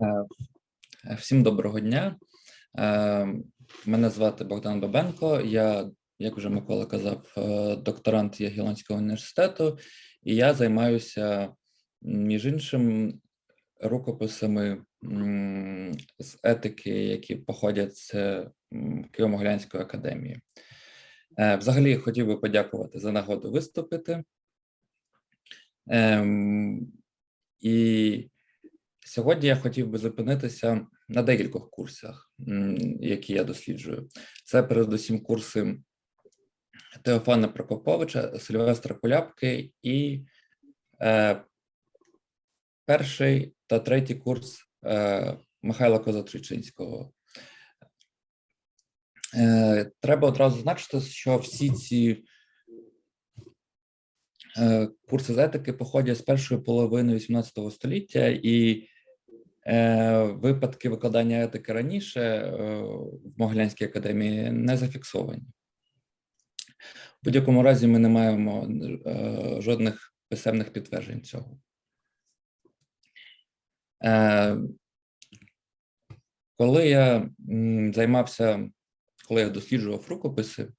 Е, Всім доброго дня. Е, Мене звати Богдан Бабенко. Я, як вже Микола казав, е, докторант Ягелонського університету, і я займаюся, між іншим, рукописами з етики, які походять з Києво-Могилянської академії. Е, Взагалі, хотів би подякувати за нагоду виступити. Ем, І Сьогодні я хотів би зупинитися на декількох курсах, які я досліджую. Це передусім курси Теофана Прокоповича, Сильвестра Куляпки і е, перший та третій курс е, Михайла Козатричинського. Е, треба одразу зазначити, що всі ці е, курси з етики походять з першої половини XVIII століття і Випадки викладання етики раніше е, в Могилянській академії не зафіксовані. В будь-якому разі ми не маємо е, жодних писемних підтверджень цього. Е, Коли я займався, коли я досліджував рукописи,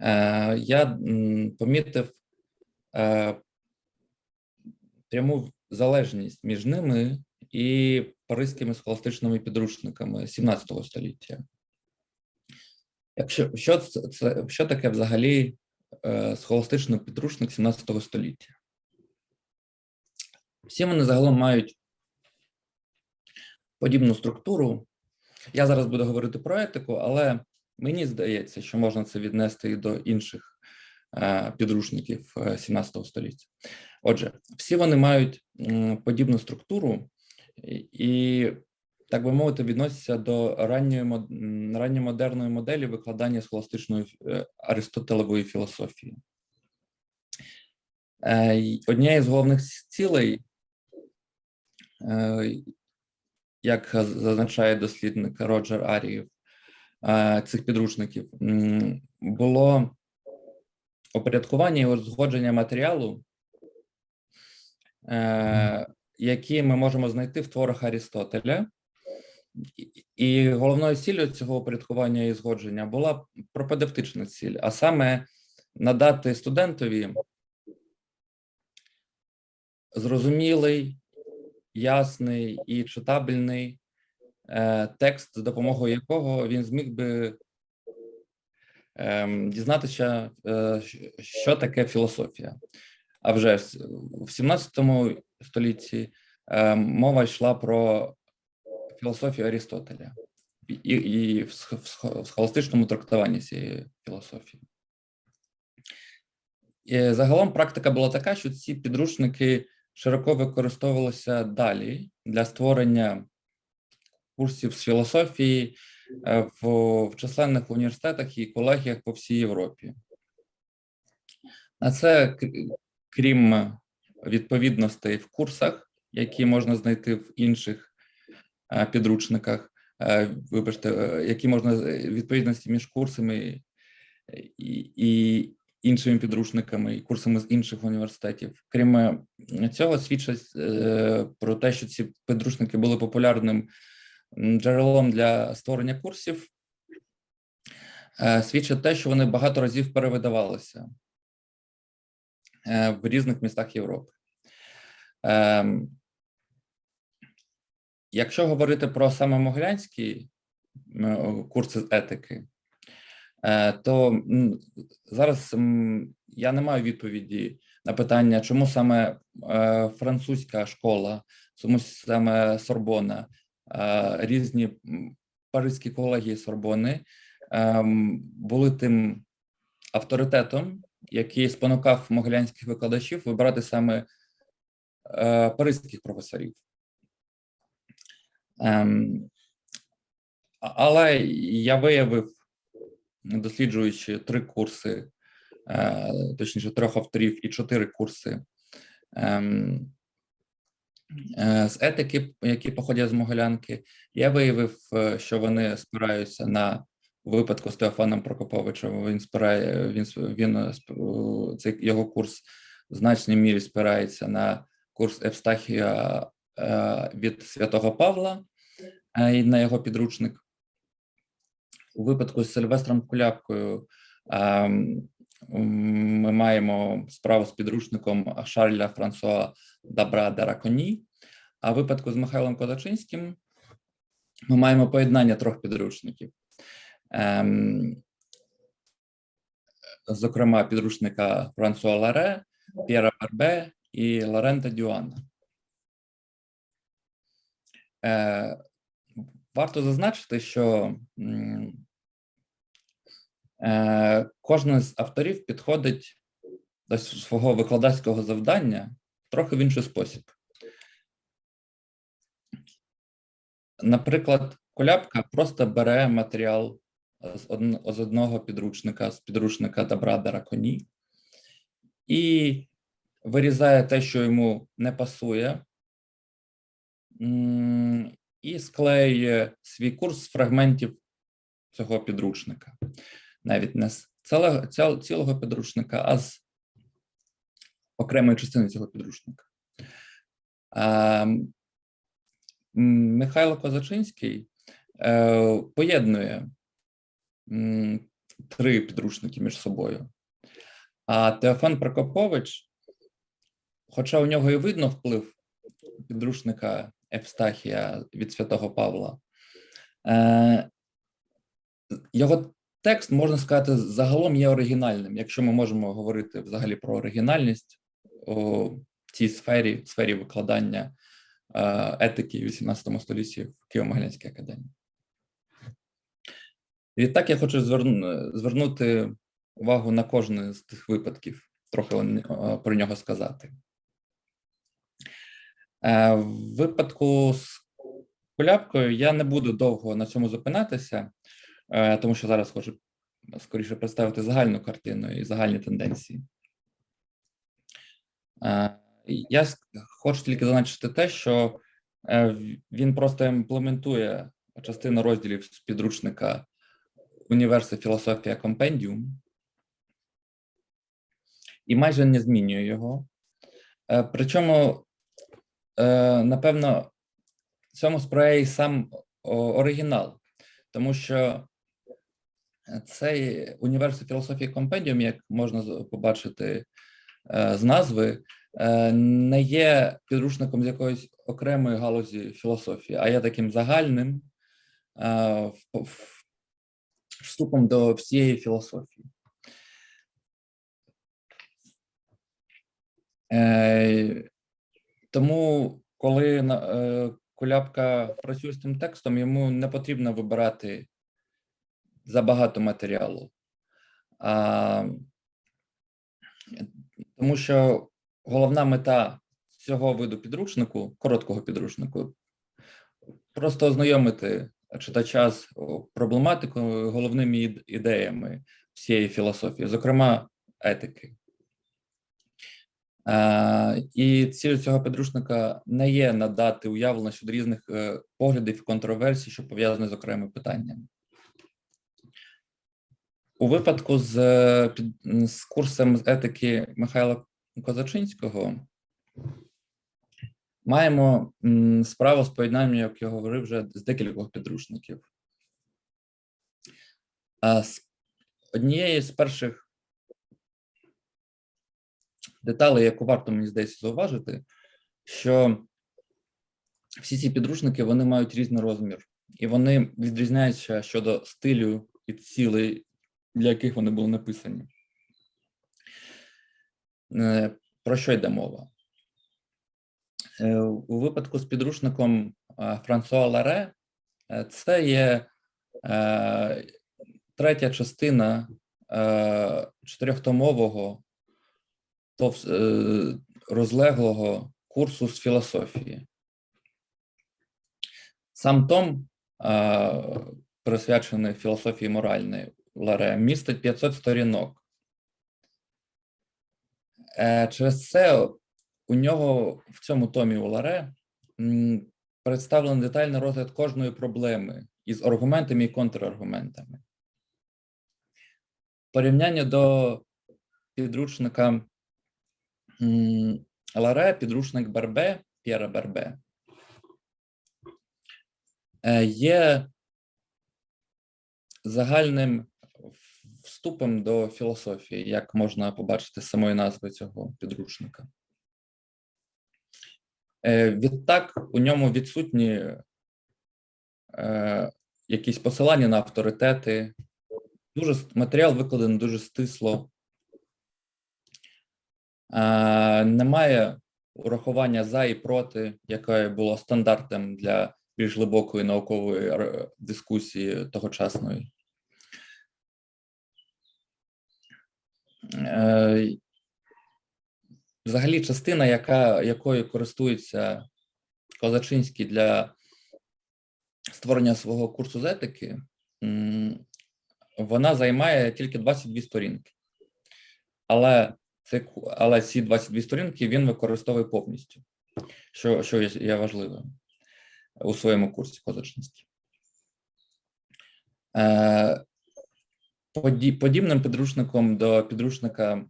е, я помітив е, пряму залежність між ними і паризькими схоластичними підручниками 17 століття. Якщо що це, що таке взагалі е, схоластичний підручник 17 століття? Всі вони загалом мають подібну структуру. Я зараз буду говорити про етику, але мені здається, що можна це віднести і до інших е, підручників е, 17 століття. Отже, всі вони мають подібну структуру і- так би мовити, відносяться до ранньої мод- ранньомодерної моделі викладання схоластичної е, аристотелевої філософії. Е, Однією з головних цілей, е, як зазначає дослідник Роджер Аріїв, цих підручників, було опорядкування і узгодження матеріалу, які ми можемо знайти в творах Арістотеля. І- головною ціллю цього упорядкування і згодження була пропедевтична ціль, а саме надати студентові зрозумілий, ясний і читабельний е, текст, з допомогою якого він зміг би ем, дізнатися, е, що таке філософія. А вже в 17 столітті е, мова йшла про філософію Арістотеля і, і в сх- в в схоластичному трактуванні цієї філософії. І загалом практика була така, що ці підручники широко використовувалися далі для створення курсів з філософії е, в, в численних університетах і колегіях по всій Європі. На це, крім відповідностей в курсах, які можна знайти в інших е, підручниках, е, вибачте, е, які можна відповідності між курсами і, і іншими підручниками і курсами з інших університетів. Крім е, цього, свідчить е, про те, що ці підручники були популярним джерелом для створення курсів. е, Свідчить те, що вони багато разів перевидавалися е, в різних містах Європи. Ем, Якщо говорити про саме Могилянські м, курси етики, е, то зараз я не маю відповіді на питання, чому саме е, французька школа, чому саме Сорбона, е, різні паризькі колегії Сорбони ем, були тим авторитетом, який спонукав могилянських викладачів вибирати саме е, паризьких професорів. Ем, але я виявив, досліджуючи три курси, е, точніше, трьох авторів і чотири курси ем, е, з етики, які походять з Могилянки, я виявив, е, що вони спираються на у випадку з Теофаном Прокоповичем. Він спирає, він, він е, цей його курс в значній мірі спирається на курс Евстахія е, від святого Павла е, і на його підручник. У випадку з Сильвестром Куляпкою е, ми маємо справу з підручником Шарля Франсуа Дабра Дараконі. А в випадку з Михайлом Козачинським ми маємо поєднання трьох підручників. Ем, зокрема, підручника Франсуа Ларе, П'єра Барбе і Лорента Дюана. Е, варто зазначити, що е, кожен з авторів підходить до свого викладацького завдання трохи в інший спосіб. Наприклад, Коляпка просто бере матеріал з, одн- з одного підручника, з підручника Добра Драконі, і вирізає те, що йому не пасує, і склеює свій курс з фрагментів цього підручника. Навіть не з цілого, цілого підручника, а з окремої частини цього підручника. Михайло Козачинський е, поєднує три підручники між собою. А Теофан Прокопович, хоча у нього і видно вплив підручника Евстахія від святого Павла, е, його текст, можна сказати, загалом є оригінальним, якщо ми можемо говорити взагалі про оригінальність у цій сфері, сфері викладання е, етики в 18 столітті в Києво-Могилянській академії. Відтак я хочу звернути увагу на кожен з тих випадків, трохи про нього сказати. Е, В випадку з Куляпкою я не буду довго на цьому зупинатися, е, тому що зараз хочу скоріше представити загальну картину і загальні тенденції. Е, Я хочу тільки зазначити те, що він просто імплементує частину розділів з підручника Університет філософія Компендіум і майже не змінює його. Е, Причому, е, напевно, цьому сприяє сам оригінал, тому що цей університет філософії Компендіум, як можна побачити е, з назви, не є підручником з якоїсь окремої галузі філософії, а є таким загальним в- в- вступом до всієї філософії. Е, Тому, коли е, Куляпка працює з тим текстом, йому не потрібно вибирати забагато матеріалу. А, тому що головна мета цього виду підручнику, короткого підручнику, просто ознайомити читача з проблематикою, головними ідеями всієї філософії, зокрема етики. І ціль цього підручника не є надати уявлення щодо різних е, поглядів і контроверсій, що пов'язані з окремими питаннями. У випадку з, е, з курсом з етики Михайла Козачинського маємо справу з поєднанням, як я говорив, вже з декількох підручників. Однієї з перших деталей, яку варто мені здається зауважити, що всі ці підручники вони мають різний розмір, і вони відрізняються щодо стилю і цілей, для яких вони були написані. Е, Про що йде мова? Е, У випадку з підручником е, Франсуа Ларе е, це є третя частина чотирьохтомового розлеглого курсу з філософії. Сам том, присвячений філософії моральної Ларе, містить 500 сторінок. Через це у нього в цьому томі у Ларе представлений детальний розгляд кожної проблеми із аргументами і контраргументами. Порівняння до підручника Ларе, підручник Барбе, П'єра Барбе, е, є загальним вступом до філософії, як можна побачити з самої назви цього підручника. Е, Відтак, у ньому відсутні е, якісь посилання на авторитети. Дуже матеріал викладений дуже стисло. Е, Немає урахування за і проти, яке було стандартом для більш глибокої наукової дискусії тогочасної. Взагалі, частина, яка, якою користується Козачинський для створення свого курсу з етики, вона займає тільки 22 сторінки. Але, це, але ці 22 сторінки він використовує повністю, що, що є, є важливим у своєму курсі Козачинський. Е, подібним підручником до підручника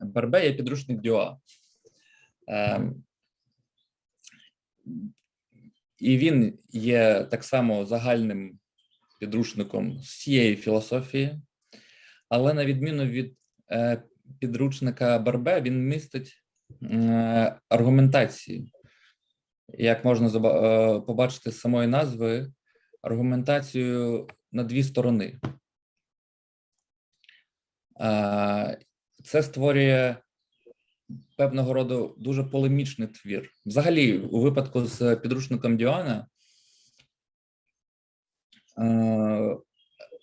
Барбе є підручник Дюа. Ем, і він є так само загальним підручником всієї філософії, але на відміну від е, підручника Барбе, він містить е, аргументації. Як можна е, побачити з самої назви, аргументацію на дві сторони. Е, Це створює певного роду дуже полемічний твір. Взагалі, у випадку з підручником Діана, е,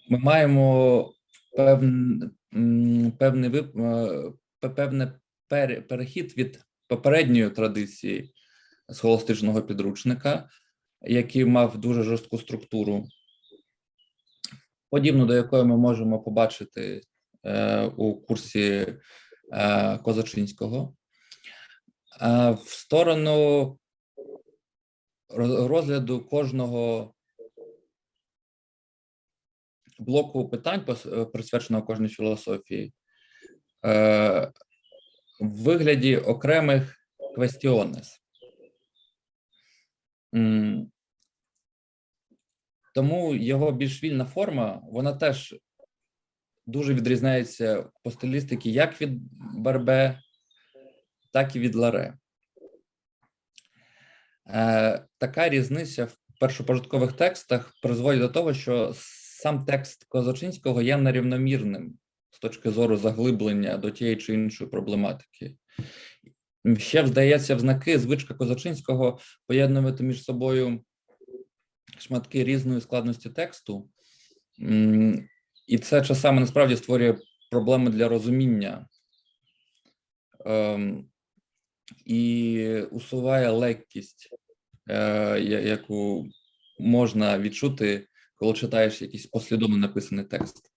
ми маємо певн, м, певний е, певне перехід від попередньої традиції схоластичного підручника, який мав дуже жорстку структуру, подібну до якої ми можемо побачити е, у курсі е, Козачинського, е, в сторону розгляду кожного блоку питань, е, присвяченого кожній філософії, е, в вигляді окремих квестіонес. Тому його більш вільна форма, вона теж дуже відрізняється по стилістиці як від Барбе, так і від Ларе. Е, така різниця в першопочаткових текстах призводить до того, що сам текст Козачинського є нерівномірним з точки зору заглиблення до тієї чи іншої проблематики. Ще здається, в знаки звичка Козачинського поєднувати між собою шматки різної складності тексту, і це часами насправді створює проблеми для розуміння ем, і усуває легкість, е, яку можна відчути, коли читаєш якийсь послідовно написаний текст.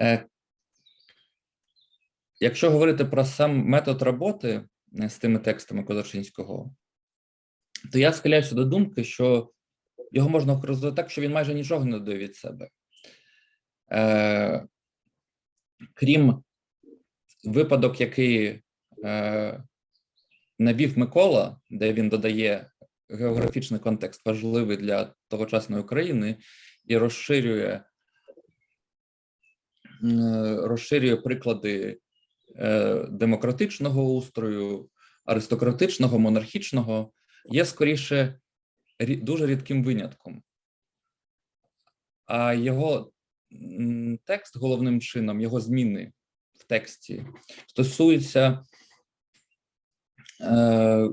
Е, Якщо говорити про сам метод роботи е, з тими текстами Козачинського, то я схиляюся до думки, що його можна охарактеризувати так, що він майже нічого не дає від себе. Е, крім випадок, який е, навів Микола, де він додає географічний контекст важливий для тогочасної України і розширює, м, розширює приклади е, демократичного устрою, аристократичного, монархічного, є скоріше рі- дуже рідким винятком. А його текст головним чином, його зміни в тексті стосуються е,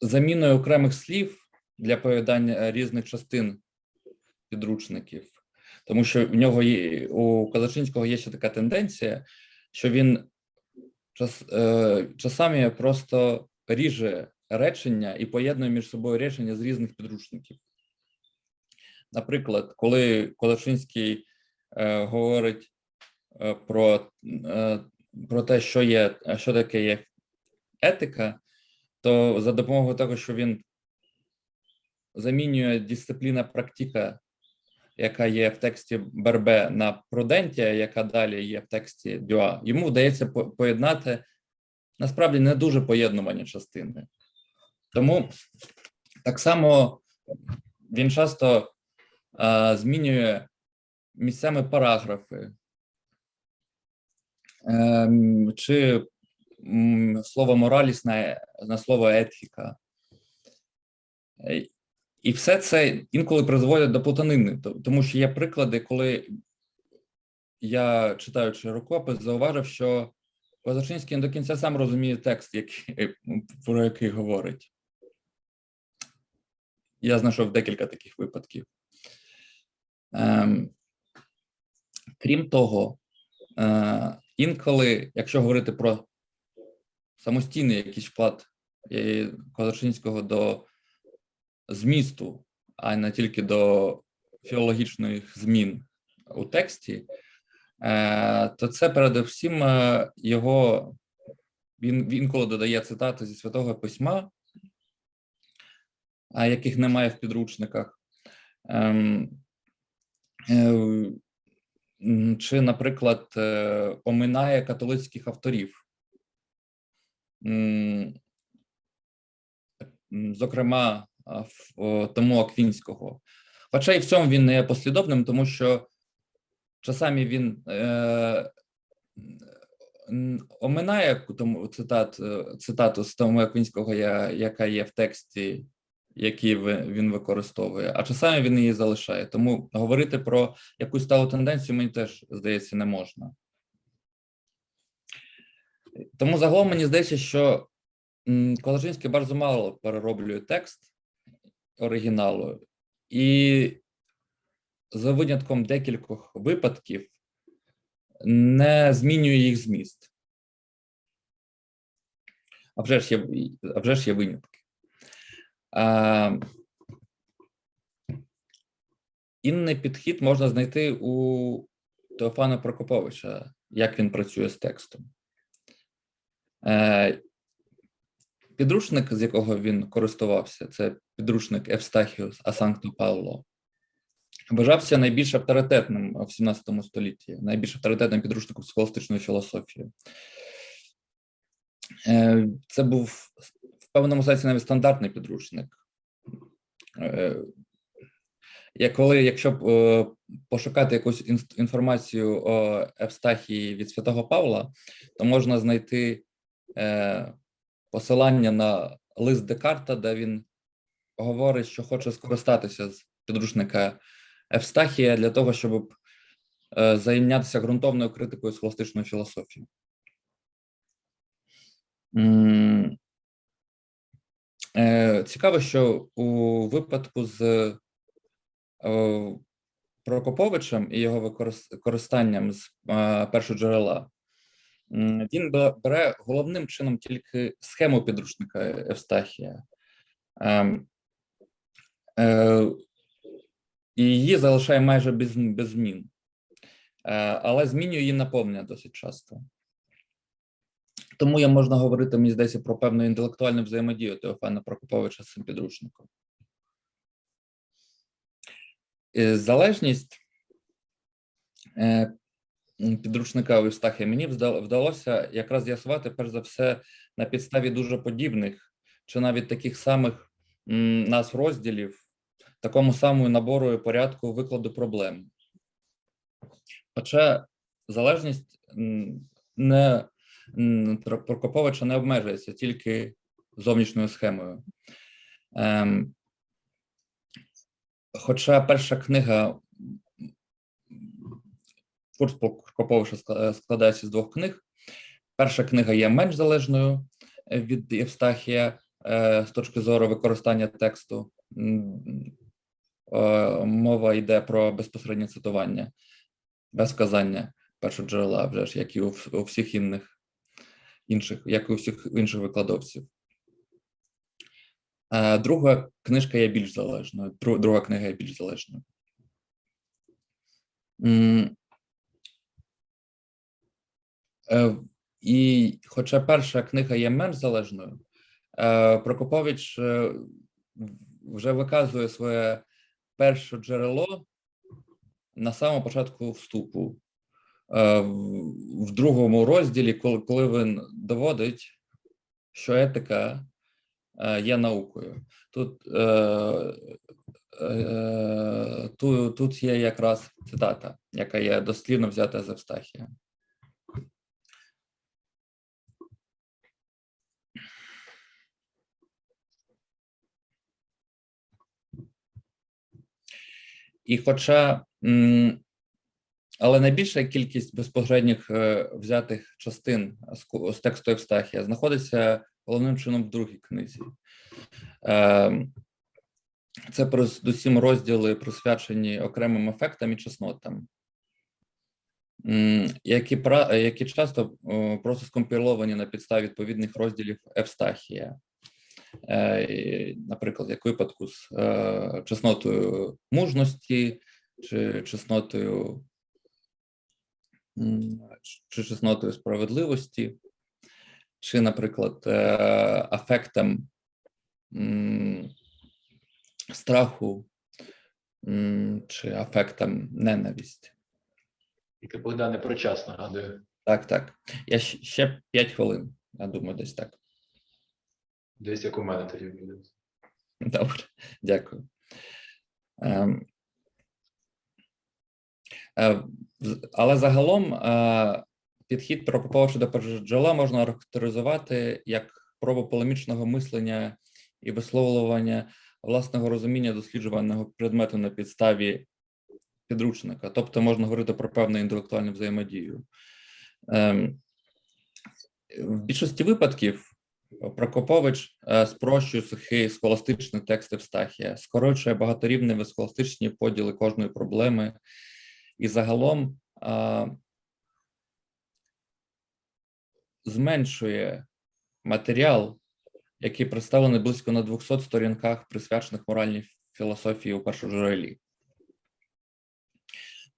заміною окремих слів для поєднання різних частин підручників. Тому що в нього є у Казачинського є ще така тенденція, що він час, е, часами просто ріже речення і поєднує між собою речення з різних підручників. Наприклад, коли Колочинський е, говорить е, про, е, про те, що є, що таке є етика, то за допомогою того, що він замінює дисципліна практика, яка є в тексті Бербе на прудентія, яка далі є в тексті Дюа, йому вдається поєднати насправді не дуже поєднувані частини. Тому так само він часто е, змінює місцями параграфи ем, чи м, слово мораліс на, на слово етика. Е, І все це інколи призводить до плутанини, тому що є приклади, коли я, читаючи рукопис, зауважив, що Козачинський не до кінця сам розуміє текст, який, про який говорить. Я знайшов декілька таких випадків. Ем, крім того, е, інколи, якщо говорити про самостійний якийсь вклад е, Козачинського до змісту, а не тільки до філологічних змін у тексті, е, то це передусім е, його він інколи додає цитати зі святого письма, яких немає в підручниках. Ем, е, Чи, наприклад, е, оминає католицьких авторів. Зокрема, тому Аквінського. Хоча і в цьому він не є послідовним, тому що часами він е, оминає цитат, цитату з тому Аквінського, яка є в тексті, який він використовує, а часами він її залишає. Тому говорити про якусь сталу тенденцію мені теж здається не можна. Тому загалом мені здається, що Коложинський bardzo мало перероблює текст оригіналу, і за винятком декількох випадків не змінює їх зміст. А вже ж є, а вже ж є винятки. А, інний підхід можна знайти у Теофана Прокоповича, як він працює з текстом. Е, Підручник, з якого він користувався, це підручник Евстахіус Асанкто Пауло, вважався найбільш авторитетним в 17 столітті, найбільш авторитетним підручником схоластичної філософії. Е, Це був певному сенсі навіть стандартний підручник. Е, Я коли, якщо е, пошукати якусь інформацію о Евстахії від святого Павла, то можна знайти е, посилання на лист Декарта, де він говорить, що хоче скористатися з підручника Евстахія для того, щоб е, зайнятися ґрунтовною критикою схоластичної філософії. Цікаво, що у випадку з е, Прокоповичем і його використанням з е, першого джерела, він бере головним чином тільки схему підручника Евстахія. Ем, е, І її залишає майже без, без змін, Е, але змінює її наповнення досить часто. Тому я можна говорити, мені здається, про певну інтелектуальну взаємодію Теофана Прокоповича з цим підручником. Е, Залежність е, підручника Евстахія мені вдалося якраз з'ясувати, перш за все, на підставі дуже подібних чи навіть таких самих назв розділів, такому самому набору і порядку викладу проблем. Хоча залежність не Прокоповича не обмежується тільки зовнішньою схемою. Ем, Хоча перша книга курс Прокоповича ск- складається з двох книг. Перша книга є менш залежною е, від Євстахія е, з точки зору використання тексту. Е, Мова йде про безпосереднє цитування, без вказання першоджерела, вже ж, як і у, у всіх інних інших, як і у всіх інших викладовців. Е, Друга книжка є більш залежною. Друга книга є більш залежною. Е, І хоча перша книга є менш залежною, е, Прокопович вже виказує своє перше джерело на самому початку вступу. Е, в- другому розділі, коли, він доводить, що етика е, є наукою. Тут, е, тут, тут є якраз цитата, яка є дослівно взята з Евстахія. І хоча, але найбільша кількість безпосередніх е, взятих частин з, тексту Евстахія знаходиться головним чином в другій книзі. Е, Це передусім розділи, присвячені окремим ефектам і чеснотам, які, які часто е, просто скомпіловані на підставі відповідних розділів Евстахія. Е, Наприклад, як випадку з чеснотою мужності чи чеснотою чи чеснотою справедливості, чи, наприклад, е, афектом страху чи афектом ненависті. Тільки Богдане про час нагадую. Так, так. Я ще 5 хвилин, я думаю, десь так. Десь як у мене тоді буде. Добре, дякую. Ем, е, Але загалом е, підхід Прокоповича до джерела можна характеризувати як пробу полемічного мислення і висловлювання власного розуміння досліджуваного предмету на підставі підручника. Тобто можна говорити про певну інтелектуальну взаємодію. Ем, В більшості випадків Прокопович е, спрощує сухий схоластичний текст Евстахія, скорочує багаторівневі схоластичні поділи кожної проблеми, і загалом е, зменшує матеріал, який представлений близько на 200 сторінках, присвячених моральній філософії у першоджерелі.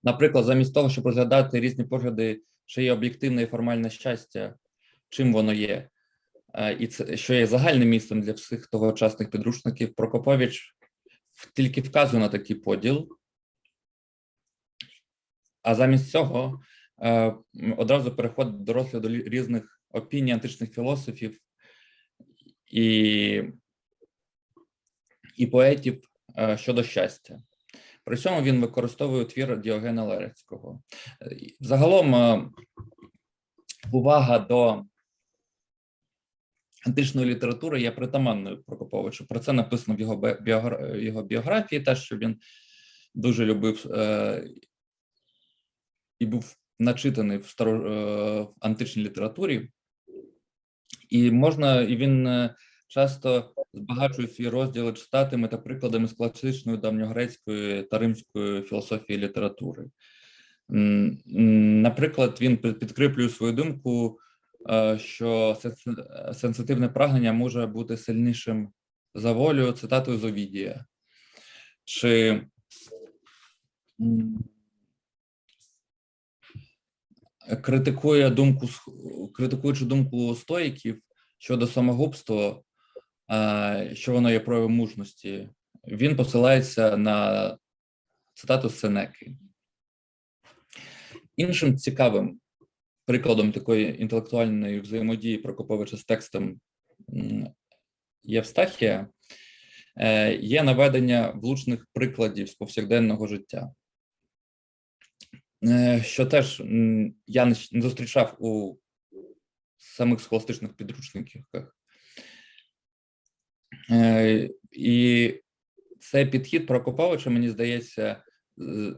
Наприклад, замість того, щоб розглядати різні погляди, що є об'єктивне і формальне щастя, чим воно є, е, і це що є загальним місцем для всіх тогочасних підручників, Прокопович тільки вказує на такий поділ, а замість цього е, одразу переходить до розгляду різних опіній античних філософів і, і поетів е, щодо щастя. При цьому він використовує твір Діогена Лерецького. Загалом е, увага до античної літератури є притаманною Прокоповичу. Про це написано в його його біографії, те, що він дуже любив і був начитаний в старо, е, в античній літературі. І можна, і він часто збагачує свої розділи читатими та прикладами з класичної давньогрецької та римської філософії літератури. Наприклад, він підкріплює свою думку, що е, сенситивне прагнення може бути сильнішим за волю, цитатою з Овідія. Чи критикує думку, критикуючи думку стоїків щодо самогубства, е, що воно є проявом мужності, він посилається на цитату Сенеки. Іншим цікавим прикладом такої інтелектуальної взаємодії Прокоповича з текстом Євстахія е, є наведення влучних прикладів з повсякденного життя, що теж я не зустрічав у самих схоластичних підручниках. Е, І цей підхід Прокоповича, мені здається, з-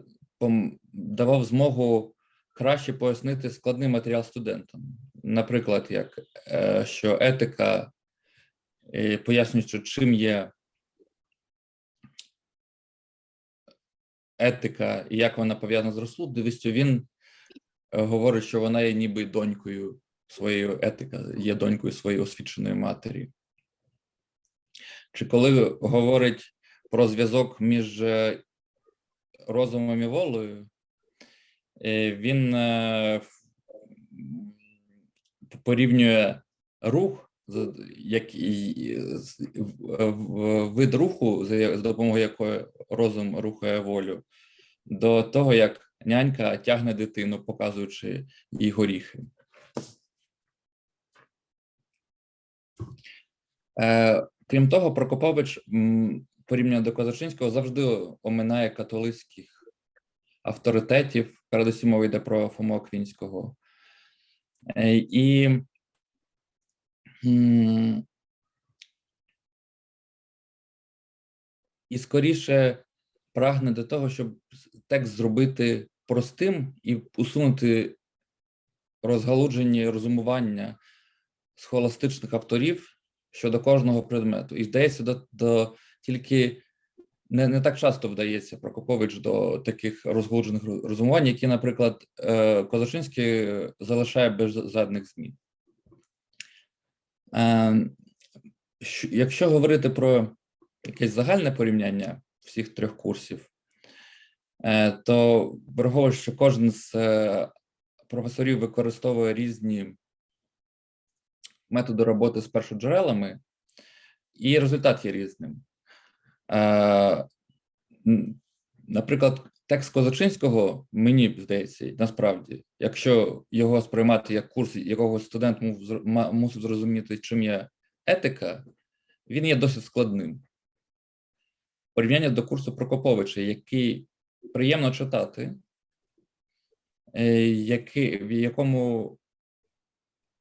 давав змогу краще пояснити складний матеріал студентам. Наприклад, як е, що етика, е, пояснюючи, чим є етика і як вона пов'язана з розсудливістю, він е, говорить, що вона є ніби донькою своєї етика, є донькою своєї освіченої матері. Чи коли говорить про зв'язок між е, розумом і волею, е, він порівнює рух, як вид руху, за допомогою якої розум рухає волю, до того, як нянька тягне дитину, показуючи їй горіхи. Е, Крім того, Прокопович порівняно до Козачинського завжди оминає католицьких авторитетів. Передусім мова йде про Фому Аквінського. Е, І і скоріше прагне до того, щоб текст зробити простим і усунути розгалуджені розумування схоластичних авторів щодо кожного предмету. І здається, до, до тільки не, не так часто вдається Прокопович до таких розгалуджених розумувань, які, наприклад, е, Козачинський залишає без жодних змін. Е, щ- якщо говорити про якесь загальне порівняння всіх трьох курсів, е, то враховуючи, що кожен з е, професорів використовує різні методи роботи з першоджерелами, і результат є різним. Е, Наприклад, текст Козачинського, мені здається, насправді, якщо його сприймати як курс, якого студент мусив зрозуміти, чим є етика, він є досить складним. Порівняння до курсу Прокоповича, який приємно читати, е, який, в якому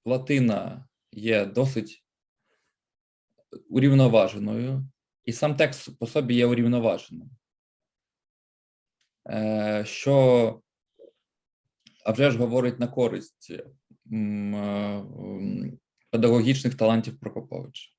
латина є досить урівноваженою, і сам текст по собі є урівноваженим. Е, Що а вже ж говорить на користь е, педагогічних талантів Прокоповича.